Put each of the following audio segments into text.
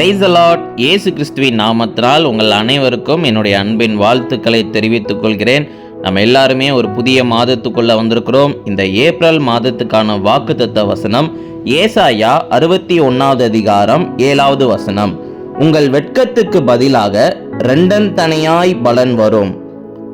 Price allot இயேசு கிறிஸ்துவின் நாமத்தினால் உங்கள் அனைவருக்கும் என்னுடைய அன்பின் வாழ்த்துக்களை தெரிவித்துக் கொள்கிறேன். நம்ம எல்லாருமே ஒரு புதிய மாதத்துக்குள்ள வந்திருக்கிறோம். இந்த ஏப்ரல் மாதத்துக்கான வாக்குத்தத்த வசனம் ஏசாயா அறுபத்தி ஒன்னாவது அதிகாரம் ஏழாவது வசனம். உங்கள் வெட்கத்துக்கு பதிலாக ரெண்டன் தனியாய் பலன் வரும்.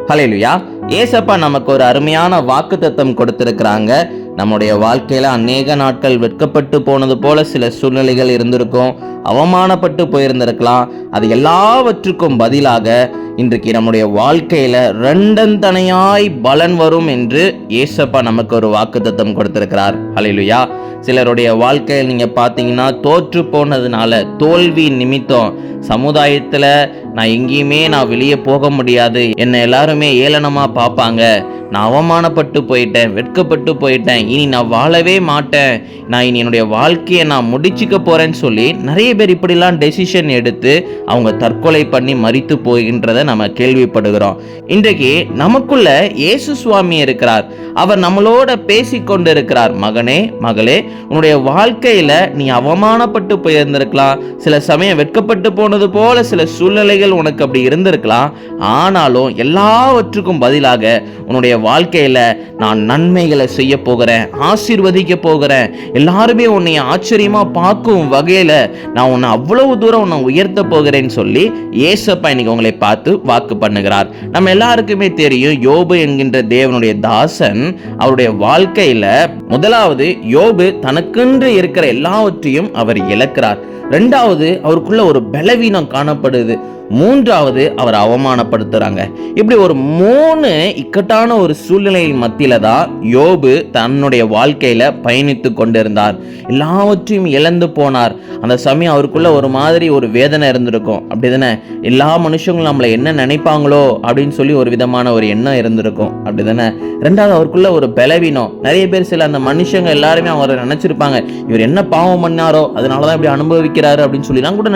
ஹலெலுயா ஏசப்பா நமக்கு ஒரு அருமையான வாக்குத்தத்தம் கொடுத்திருக்கிறாங்க. நம்முடைய வாழ்க்கையில் அநேக நாட்கள் வெட்கப்பட்டு போனது போல சில சூழ்நிலைகள் இருந்திருக்கும் அவமானப்பட்டு போயிருந்திருக்கலாம். அது எல்லாவற்றுக்கும் பதிலாக இன்றைக்கு நம்முடைய வாழ்க்கையில் ரெண்டந்தனையாய் பலன் வரும் என்று ஏசப்பா நமக்கு ஒரு வாக்குத்தத்தம் கொடுத்திருக்கிறார். அலையிலுயா சிலருடைய வாழ்க்கையில் நீங்கள் பார்த்தீங்கன்னா தோற்று போனதுனால தோல்வி நிமித்தம் சமுதாயத்தில் நான் எங்கேயுமே நான் வெளியே போக முடியாது என்னை எல்லாருமே ஏளனமாக பார்ப்பாங்க. நான் அவமானப்பட்டு போயிட்டேன் வெட்கப்பட்டு போயிட்டேன். இனி நான் வாழவே மாட்டேன். நான் இனி என்னுடைய வாழ்க்கையை நான் முடிச்சுக்க போகிறேன்னு சொல்லி நிறைய பேர் இப்படிலாம் டெசிஷன் எடுத்து அவங்க தற்கொலை பண்ணி மறித்து போகின்றதை நம்ம கேள்விப்படுகிறோம். இன்றைக்கு நமக்குள்ள இயேசு சுவாமி இருக்கிறார். அவர் நம்மளோட பேசி கொண்டு இருக்கிறார் மகனே மகளே உன்னுடைய வாழ்க்கையில் நீ அவமானப்பட்டு போயிருந்திருக்கலாம். சில சமயம் வெட்கப்பட்டு போனது போல சில சூழ்நிலைகள் உனக்கு அப்படி இருந்திருக்கலாம். ஆனாலும் எல்லாவற்றுக்கும் பதிலாக உன்னுடைய வாழ்க்கையில நான் நன்மைகளை செய்ய போகிறேன் ஆசீர்வதிக்க போகிறேன். எல்லாருமே உன்னை ஆச்சரியமா பார்க்கும் வகையில நான் உன்னை அவ்வளவு தூரம் உன்னை உயர்த்த போகிறேன்னு சொல்லி ஏசப்பா இன்னைக்கு உங்களை பார்த்து வாக்கு பண்ணுகிறார். நம்ம எல்லாருக்குமே தெரியும் யோபு என்கின்ற தேவனுடைய தாசன் அவருடைய வாழ்க்கையில முதலாவது யோபு தனக்கென்று இருக்கிற எல்லாவற்றையும் அவர் இழக்கிறார். ரெண்டாவது அவருக்குள்ள ஒரு பலவீனம் காணப்படுது. மூன்றாவது அவர் அவமானப்படுத்துகிறாங்க இப்படி ஒரு மூணு இக்கட்டான ஒரு சூழ்நிலையின் மத்தியில் தான் யோபு தன்னுடைய வாழ்க்கையில் பயணித்து கொண்டிருந்தார். எல்லாவற்றையும் இழந்து போனார். அந்த சமயம் அவருக்குள்ள ஒரு மாதிரி ஒரு வேதனை இருந்திருக்கும். அப்படி தானே? எல்லா மனுஷங்களும் நம்மளை என்ன நினைப்பாங்களோ அப்படின்னு சொல்லி ஒரு விதமான ஒரு எண்ணம் இருந்திருக்கும். அப்படி தானே? ரெண்டாவது அவருக்குள்ள ஒரு பலவீனம். நிறைய பேர் சில அந்த மனுஷங்க எல்லாருமே அவரை நினச்சிருப்பாங்க. இவர் என்ன பாவம் பண்ணாரோ அதனால தான் இப்படி அனுபவிக்கிறாரு அப்படின்னு சொல்லி நான் கூட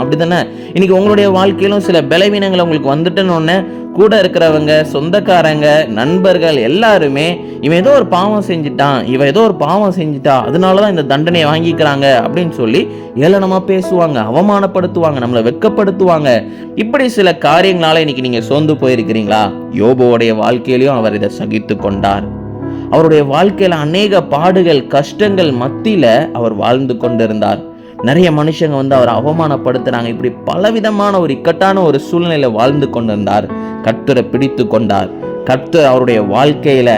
அப்படி தானே இன்னைக்கு உங்களுடைய வாழ்க்கையிலும் சில பலவீனங்கள் உங்களுக்கு வந்துட்டுன்னு கூட இருக்கிறவங்க சொந்தக்காரங்க நண்பர்கள் எல்லாருமே இவன் ஏதோ ஒரு பாவம் செஞ்சுட்டான் இவன் ஏதோ ஒரு பாவம் செஞ்சுட்டா அதனால தான் இந்த தண்டனையை வாங்கிக்கிறாங்க அப்படின்னு சொல்லி ஏளனமாக பேசுவாங்க அவமானப்படுத்துவாங்க நம்மளை வெட்கப்படுத்துவாங்க. இப்படி சில காரியங்களால இன்னைக்கு நீங்கள் சோர்ந்து போயிருக்கிறீங்களா? யோபோவுடைய வாழ்க்கையிலையும் அவர் இதை சகித்து கொண்டார். அவருடைய வாழ்க்கையில அநேக பாடுகள் கஷ்டங்கள் மத்தியில் அவர் வாழ்ந்து கொண்டிருந்தார். நிறைய மனுஷங்க வந்து அவரை அவமானப்படுத்துறாங்க. இப்படி பலவிதமான ஒரு இக்கட்டான ஒரு சூழ்நிலையில் வாழ்ந்து கொண்டிருந்தார். கர்த்தரை பிடித்து கொண்டார். கர்த்தர் அவருடைய வாழ்க்கையில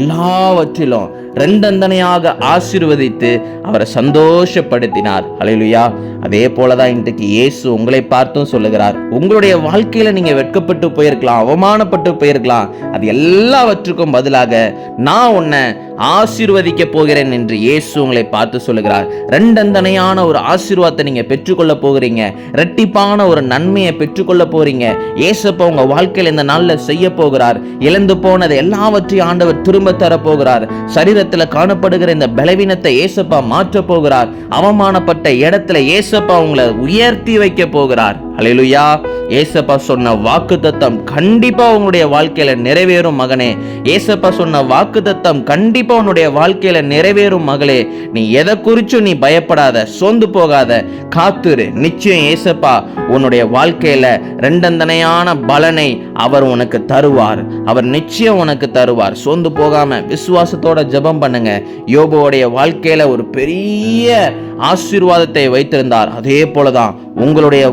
எல்லாவற்றிலும் ரெண்டந்தனையாக ஆசிர்வதித்து அவரை சந்தோஷப்படுத்தினார். அலையிலுயா அதே போலதான் இன்றைக்கு இயேசு உங்களை பார்த்தும் சொல்லுகிறார். உங்களுடைய வாழ்க்கையில நீங்க வெட்கப்பட்டு போயிருக்கலாம் அவமானப்பட்டு போயிருக்கலாம். அது எல்லாவற்றுக்கும் பதிலாக நான் உன்னை ஆசீர்வதிக்க போகிறேன் என்று இயேசு உங்களை பார்த்து சொல்லுகிறார். ரெண்டந்தனையான ஒரு ஆசீர்வாதத்தை நீங்க பெற்றுக்கொள்ள போகிறீங்க. ரெட்டிப்பான ஒரு நன்மையை பெற்றுக்கொள்ள போறீங்க. இயேசப்ப உங்க வாழ்க்கையில் இந்த நாளில் செய்ய போகிறார். இழந்து போனது எல்லாவற்றையும் ஆண்டவர் திரும்ப தர போகிறார். சரீரத்தில் காணப்படுகிற இந்த பலவீனத்தை ஏசப்பா மாற்ற போகிறார். அவமானப்பட்ட இடத்துல ஏசப்பா உங்களை உயர்த்தி வைக்க போகிறார். அலையிலுயா ஏசப்பா சொன்ன வாக்குத்தத்தம் கண்டிப்பாக உங்களுடைய வாழ்க்கையில நிறைவேறும் மகனே. ஏசப்பா சொன்ன வாக்குத்தத்தம் கண்டிப்பாக உன்னுடைய வாழ்க்கையில நிறைவேறும் மகளே. நீ எதை குறிச்சும் நீ பயப்படாத சோர்ந்து போகாத. காத்துரு. நிச்சயம் ஏசப்பா உன்னுடைய வாழ்க்கையில ரெண்டந்தனையான பலனை அவர் உனக்கு தருவார். அவர் நிச்சயம் உனக்கு தருவார். சோர்ந்து போகாம விசுவாசத்தோட ஜெபம் பண்ணுங்க. யோபுவோடைய வாழ்க்கையில ஒரு பெரிய ஆசீர்வாதத்தை வைத்திருந்தார். அதே போலதான் உங்களுடைய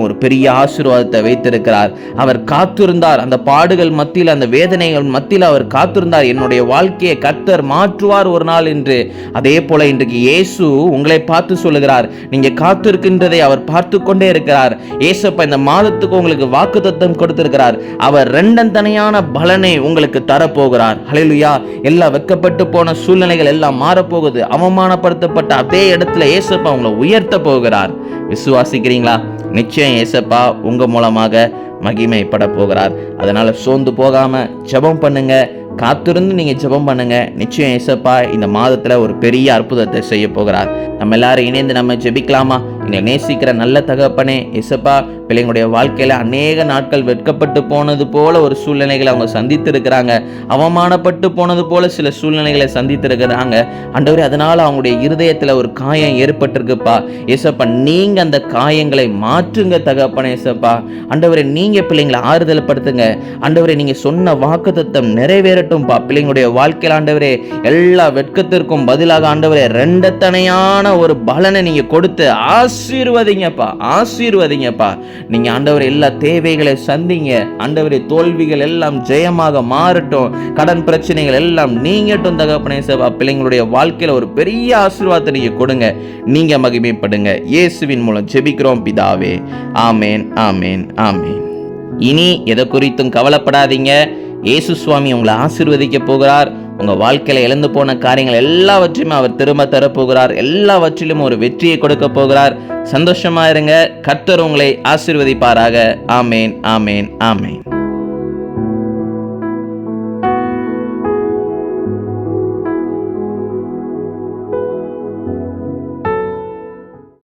வாழ்க்கையிலும் ஒரு பெரிய ஆசீர்வாதத்தை வைத்திருக்கிறார். அவர் காத்திருந்தார். அந்த பாடுகள் மத்தியில் அந்த வேதனைகள் மத்தியில் அவர் காத்திருந்தார். என்னுடைய வாழ்க்கையை கர்த்தர் மாற்றுவார் ஒரு நாள் என்று. அதே போல இன்றைக்கு இயேசு உங்களை பார்த்து சொல்லுகிறார். நீங்க காத்திருக்கின்றதை அவர் பார்த்து கொண்டே இருக்கிறார். ஏசப்பா இந்த மாதத்துக்கு உங்களுக்கு வாக்குத்தத்தம் கொடுத்திருக்கிறார். அவர் ரெண்டந்தனையான பலனை உங்களுக்கு தரப்போகிறார். ஹalleluya. எல்லா வெக்கப்பட்டு போன சூழ்நிலைகள் எல்லாம் மாறப்போகுது. அவமானப்படுத்தப்பட்ட அதே இடத்துல ஏசப்பா உங்களை உயர்த்த போகிறார். விசுவாசிக்கிறீங்களா? நிச்சயம் ஏசப்பா உங்கள் மூலமாக மகிமைப்பட போகிறார். அதனால் சோர்ந்து போகாமல் ஜெபம் பண்ணுங்க. காத்திருந்து நீங்கள் ஜெபம் பண்ணுங்க. நிச்சயம் ஏசப்பா இந்த மாதத்தில் ஒரு பெரிய அற்புதத்தை செய்ய போகிறார். நம்ம எல்லாரும் இணைந்து நம்ம ஜெபிக்கலாமா? எங்களை நேசிக்கிற நல்ல தகப்பனே இசப்பா பிள்ளைங்களுடைய வாழ்க்கையில் அநேக நாட்கள் வெட்கப்பட்டு போனது போல ஒரு சூழ்நிலைகளை அவங்க சந்தித்திருக்கிறாங்க. அவமானப்பட்டு போனது போல சில சூழ்நிலைகளை சந்தித்திருக்கிறாங்க. அண்டவரே அதனால் அவங்களுடைய இருதயத்தில் ஒரு காயம் ஏற்பட்டிருக்குப்பா. இசப்பா நீங்கள் அந்த காயங்களை மாற்றுங்க தகப்பனே இசப்பா. அண்டவரே நீங்கள் பிள்ளைங்களை ஆறுதல் படுத்துங்க ஆண்டவரே நீங்கள் சொன்ன வாக்குத்தத்தம் நிறைவேறட்டும்பா. பிள்ளைங்களுடைய வாழ்க்கையில் ஆண்டவரே எல்லா வெட்கத்திற்கும் பதிலாக ஆண்டவரே ரெண்டத்தனையான ஒரு பலனை நீங்கள் கொடுத்து ஆசீர்வதிங்கப்பா ஆசீர்வதிங்கப்பா. நீங்க ஆண்டவர் எல்லா தேவைகளை சந்திங்க. ஆண்டவரை தோல்விகள் எல்லாம் ஜெயமாக மாறட்டும். கடன் பிரச்சனைகள் எல்லாம் நீங்கட்டும் தகப்பனே சேவா. பிள்ளைங்களுடைய வாழ்க்கையில ஒரு பெரிய ஆசீர்வாதத்தை நீங்க கொடுங்க. நீங்க மகிமைப்படுங்க. இயேசுவின் மூலம் ஜெபிக்கிறோம் பிதாவே. ஆமேன் ஆமேன் ஆமேன். இனி எதை குறித்தும் கவலைப்படாதீங்க. இயேசு சுவாமி உங்களை ஆசீர்வதிக்க போகிறார். உங்கள் வாழ்க்கையில் இழந்து போன காரியங்கள் எல்லாவற்றையும் அவர் திரும்ப தரப்போகிறார் எல்லாவற்றிலும் ஒரு வெற்றியை கொடுக்க போகிறார். சந்தோஷமாக இருங்க. கர்த்தர் உங்களை ஆசீர்வதிப்பாராக. ஆமேன் ஆமேன் ஆமேன்.